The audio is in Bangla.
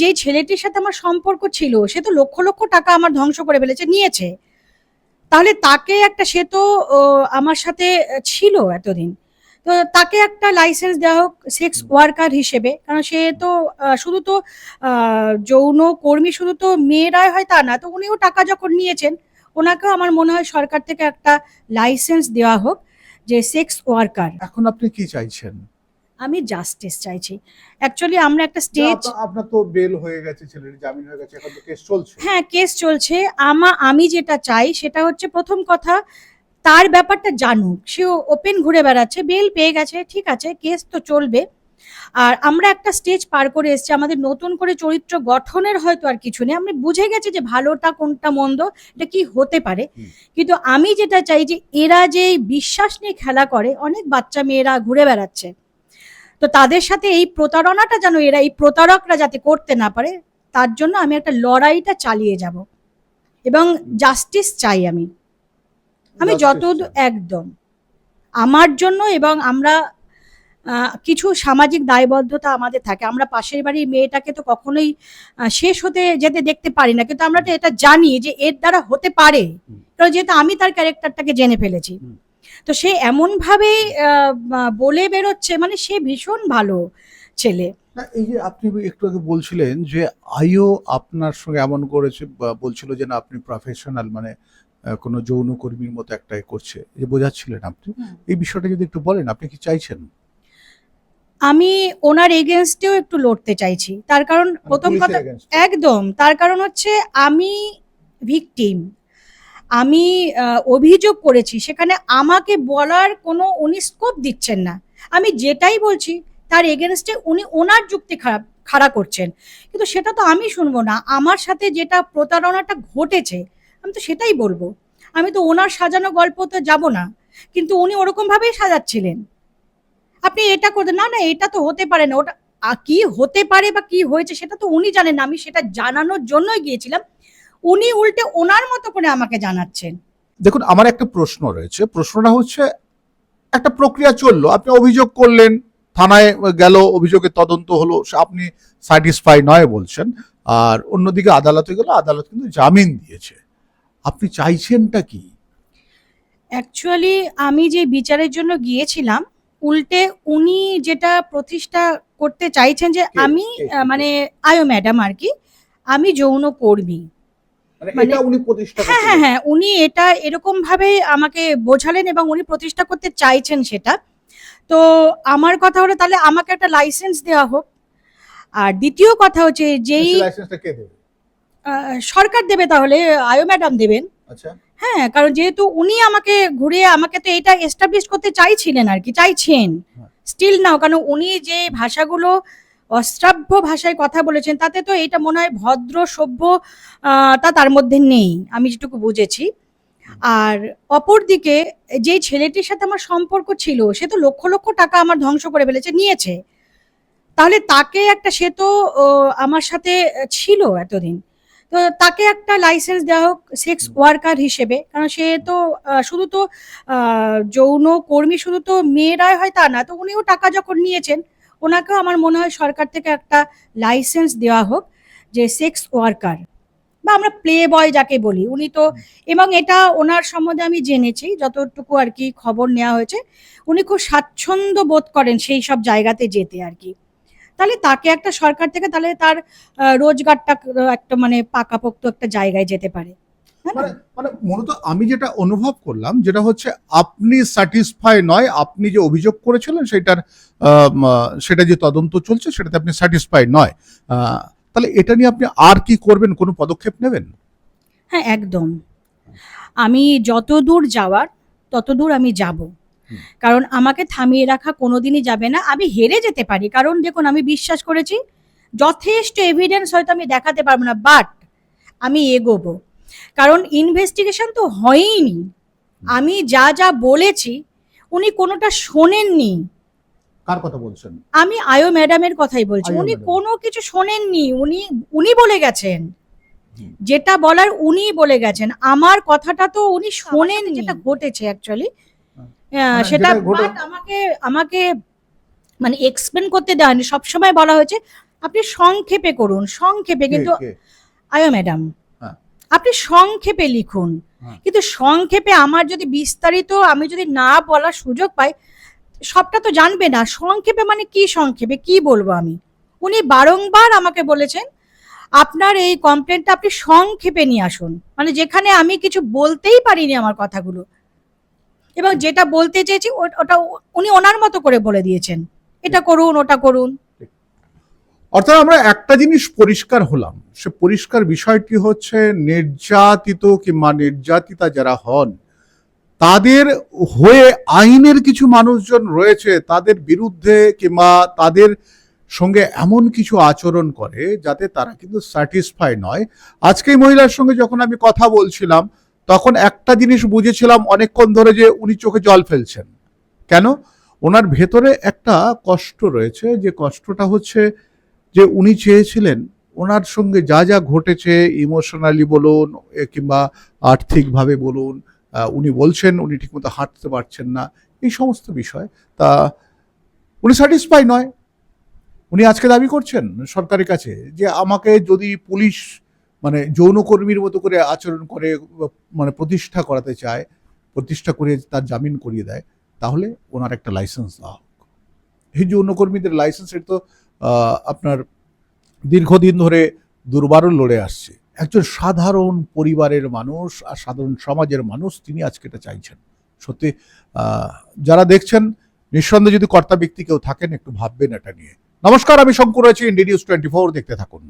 যেই ছেলেটির সাথে আমার সম্পর্ক ছিল, সে তো লক্ষ লক্ষ টাকা আমার ধ্বংস করে ফেলেছে, নিয়েছে। তাহলে তাকে একটা, সে তো আমার সাথে ছিল এতদিন। তো তাকে একটা লাইসেন্স দেওয়া হোক সেক্স ওয়ার্কার হিসেবে, কারণ সে তো শুধু তো যৌন কর্মী, শুধু তো মেয়েরাই হয় তা না, তো উনিও টাকা যখন নিয়েছেন, ওনাকেও আমার মনে হয় সরকার থেকে একটা লাইসেন্স দেওয়া হোক, যে সেক্স ওয়ার্কার এখন আপনি কি চাইছেন? আমি জাস্টিস চাইছি। অ্যাকচুয়ালি আমরা একটা স্টেজ আপনার- তো বেল হয়ে গেছে ছেলের জামিন হয়ে গেছে এখন তো কেস চলছে। হ্যাঁ কেস চলছে। আমা আমি যেটা চাই সেটা হচ্ছে প্রথম কথা তার ব্যাপারটা জানুক। সে ওপেন ঘুরে বেড়াচ্ছে বেল পেয়ে গেছে ঠিক আছে কেস তো চলবে। আর আমরা একটা স্টেজ পার করে এসেছি আমাদের নতুন করে চরিত্র গঠনের হয়তো আর কিছু নেই। আমরা বুঝে গেছি যে ভালোটা কোনটা মন্দ এটা কি হতে পারে। কিন্তু আমি যেটা চাই যে এরা যে বিশ্বাস নিয়ে খেলা করে অনেক বাচ্চা মেয়েরা ঘুরে বেড়াচ্ছে। তো তাদের সাথে এই প্রতারণাটা যেন এরা এই প্রতারকরা যাতে করতে না পারে তার জন্য আমি একটা লড়াইটা চালিয়ে যাব। এবং জাস্টিস চাই আমি। আমি যত একদম। আমার জন্য এবং আমরা কিছু সামাজিক দায়বদ্ধতা আমাদের থাকে। আমরা পাশের বাড়ির মেয়েটাকে তো কখনোই শেষ হতে যেতে দেখতে পারি না। কিন্তু আমরা তো এটা জানি যে এর দ্বারা হতে পারে। কারণ যেহেতু আমি তার ক্যারেক্টারটাকে জেনে ফেলেছি। তো সে এমন ভাবে বলে বেরোচ্ছে মানে সে ভীষণ ভালো ছেলে। এই যে আপনি একটু আগে বলছিলেন যে আইও আপনার সঙ্গে এমন করেছে বলছিল যে না আপনি প্রফেশনাল মানে কোনো যৌনকর্মীর মতো একটা করছে। এই যে বোঝাচ্ছিলেন আপনি এই বিষয়টা যদি একটু বলেন আপনি কি চাইছেন? আমি ওনার এগেনস্টেও একটু লড়তে চাইছি। তার কারণ প্রথম কথা একদম। তার কারণ হচ্ছে আমি ভিকটিম। আমি অভিযোগ করেছি, সেখানে আমাকে বলার কোনো উনি স্কোপ দিচ্ছেন না। আমি যেটাই বলছি, তার এগেনস্টে উনি ওনার যুক্তি খারাপ, খাড়া করছেন। কিন্তু সেটা তো আমি শুনব না। আমার সাথে যেটা প্রতারণাটা ঘটেছে, আমি তো সেটাই বলব। আমি তো ওনার সাজানো গল্প তো যাব না, কিন্তু উনি ওরকম ভাবেই সাজাচ্ছিলেন। আপনি এটা করতেন না না, এটা তো হতে পারে না। ওটা কি হতে পারে বা কি হয়েছে সেটা তো উনি জানেন না। আমি সেটা জানানোর জন্যই গিয়েছিলাম। উনি উল্টে ওনার মতো করে আমাকে জানাচ্ছেন। দেখুন আমার একটা প্রশ্ন রয়েছে। প্রশ্নটা হচ্ছে একটা প্রক্রিয়া চলল আপনি অভিযোগ করলেন থানায় গেল অভিযোগের তদন্ত হলো আপনি স্যাটিসফাই নয় বলছেন। আর অন্যদিকে আদালতে গেল আদালত কিন্তু জামিন দিয়েছে। আপনি চাইছেনটা কি? অ্যাকচুয়ালি আমি যে বিচারের জন্য গিয়েছিলাম উল্টে উনি যেটা প্রতিষ্ঠা করতে চাইছেন যে আমি মানে আয়ো ম্যাডাম আর কি আমি যৌন কর্মী। এটা উনি প্রতিষ্ঠা হ্যাঁ হ্যাঁ হ্যাঁ উনি এটা এরকম ভাবে আমাকে বোঝালেন এবং উনি প্রতিষ্ঠা করতে চাইছেন সেটা। তো আমার কথা হলো তাহলে আমাকে একটা লাইসেন্স দেওয়া হোক। আর দ্বিতীয় কথা হচ্ছে যেই লাইসেন্সটা কে দেবে? সরকার দেবে তাহলে আয়ো ম্যাডাম দেবেন। আচ্ছা। হ্যাঁ কারণ যেহেতু উনি আমাকে ঘুরিয়ে আমাকে তো এটা এস্টাবলিশ করতে চাইছিলেন আর কি চাইছেন। হ্যাঁ। স্টিল নাও কারণ উনি যে ভাষাগুলো অশ্রাব্য ভাষায় কথা বলেছেন, তাতে তো এটা মনে হয় ভদ্র, সভ্য তা তার মধ্যে নেই, আমি যেটুকু বুঝেছি। আর অপরদিকে যেই ছেলেটির সাথে আমার সম্পর্ক ছিল, সে তো লক্ষ লক্ষ টাকা আমার ধ্বংস করে ফেলেছে, নিয়েছে। তাহলে তাকে একটা, সে তো আমার সাথে ছিল এতদিন। তো তাকে একটা লাইসেন্স দেওয়া হোক সেক্স ওয়ার্কার হিসেবে, কারণ সে তো শুধু তো যৌন কর্মী, শুধু তো মেয়েরাই হয় তা না, তো উনিও টাকা যখন নিয়েছেন ওনাকেও আমার মনে হয় সরকার থেকে একটা লাইসেন্স দেওয়া হোক যে সেক্স ওয়ার্কার বা আমরা প্লে বয় যাকে বলি উনি তো এবং এটা ওনার সম্বন্ধে আমি জেনেছি, যতটুকু আর কি খবর নেওয়া হয়েছে, উনি খুব স্বাচ্ছন্দ্য বোধ করেন সেই সব জায়গাতে যেতে আর কি তাহলে তাকে একটা সরকার থেকে তাহলে তার রোজগারটা, একটা মানে পাকাপোক্ত একটা জায়গায় যেতে পারে? মানে মানে মূলত আমি যেটা অনুভব করলাম যেটা হচ্ছে আপনি স্যাটিসফাই নয় আপনি যে অভিযোগ করেছিলেন সেটার সেটা যে তদন্ত চলছে সেটাতে আপনি স্যাটিসফাই নয়। তাহলে এটা নিয়ে আপনি আর কি করবেন? কোনো পদক্ষেপ নেবেন? হ্যাঁ একদম। আমি যত দূর যাওয়ার তত দূর আমি যাব। কারণ আমাকে থামিয়ে রাখা কোনোদিনই যাবে না। আমি হেরে যেতে পারি। কারণ দেখুন আমি বিশ্বাস করেছি যথেষ্ট এভিডেন্স হয়তো আমি দেখাতে পারব না বাট আমি এগোবো। কারণ ইনভেস্টিগেশন তো হয়ইনি। আমি যা যা বলেছি উনি কোনোটা শোনেননি। কার কথা বলছেন? আমি আয়ো ম্যাডামের কথাই বলছি। উনি। কোনো কিছু শোনেননি। উনি উনি বলে গেছেন। যেটা বলার উনি বলে গেছেন। আমার কথাটা তো উনি শোনেন যেটা ঘটেছে অ্যাকচুয়ালি মানে সেটা আমাকে আমাকে মানে এক্সপ্লেন করতে দেওয়া হয়নি। সবসময় বলা হয়েছে আপনি সংক্ষেপে করুন সংক্ষেপে। কিন্তু? আয়ো ম্যাডাম। আপনি সংক্ষেপে লিখুন। হ্যাঁ। কিন্তু সংক্ষেপে আমার যদি বিস্তারিত আমি যদি না বলার সুযোগ পাই সবটা তো জানবে না। সংক্ষেপে মানে কি সংক্ষেপে? কি বলব আমি? উনি বারংবার আমাকে বলেছেন আপনার এই কমপ্লেনটা আপনি সংক্ষেপে নিয়ে আসুন। মানে যেখানে আমি কিছু বলতেই পারিনি আমার কথাগুলো। এবং যেটা বলতে চেয়েছি ওটা উনি ওনার মতো করে বলে দিয়েছেন। এটা করুন ওটা করুন। অর্থাৎ আমরা একটা জিনিস পরিষ্কার হলাম। সে পরিষ্কার বিষয়টি হচ্ছে নির্যাতিত কিংবা নির্যাতিতা যারা হন, তাদের হয়ে আইনের কিছু মানুষজন রয়েছে, তাদের বিরুদ্ধে কিংবা তাদের সঙ্গে এমন কিছু আচরণ করে যাতে তারা কিন্তু স্যাটিসফাই নয়। আজকে মহিলার সঙ্গে যখন আমি কথা বলছিলাম, তখন একটা জিনিস বুঝেছিলাম অনেকক্ষণ ধরে যে উনি চোখে জল ফেলছেন। কেন? ওনার ভেতরে একটা কষ্ট রয়েছে, যে কষ্টটা হচ্ছে যে উনি চেয়েছিলেন, ওনার সঙ্গে যা যা ঘটেছে ইমোশনালি বলুন কিংবা আর্থিকভাবে বলুন উনি বলছেন, উনি ঠিকমতো হাঁটতে পারছেন না, এই সমস্ত বিষয়, তা উনি স্যাটিসফাই নয়। উনি আজকে দাবি করছেন সরকারের কাছে যে আমাকে যদি পুলিশ মানে যৌনকর্মীর মতো করে আচরণ করে মানে প্রতিষ্ঠা করাতে চায়, প্রতিষ্ঠা করে তার জামিন করিয়ে দেয়, তাহলে ওনার একটা লাইসেন্স দেওয়া হোক। এই যৌনকর্মীদের লাইসেন্সের তো আপনার দীর্ঘদিন ধরে দুর্বারও লড়ে আসছে। একজন সাধারণ পরিবারের মানুষ আর সাধারণ সমাজের মানুষ তিনি আজকে এটা চাইছেন। সত্যি যারা দেখছেন, নিঃসন্দেহে যদি কর্তা ব্যক্তি কেউ থাকেন, একটু ভাববেন এটা নিয়ে। নমস্কার, আমি শঙ্কর আছি ইন্ডিয়া নিউজ টোয়েন্টি ফোর দেখতে থাকুন।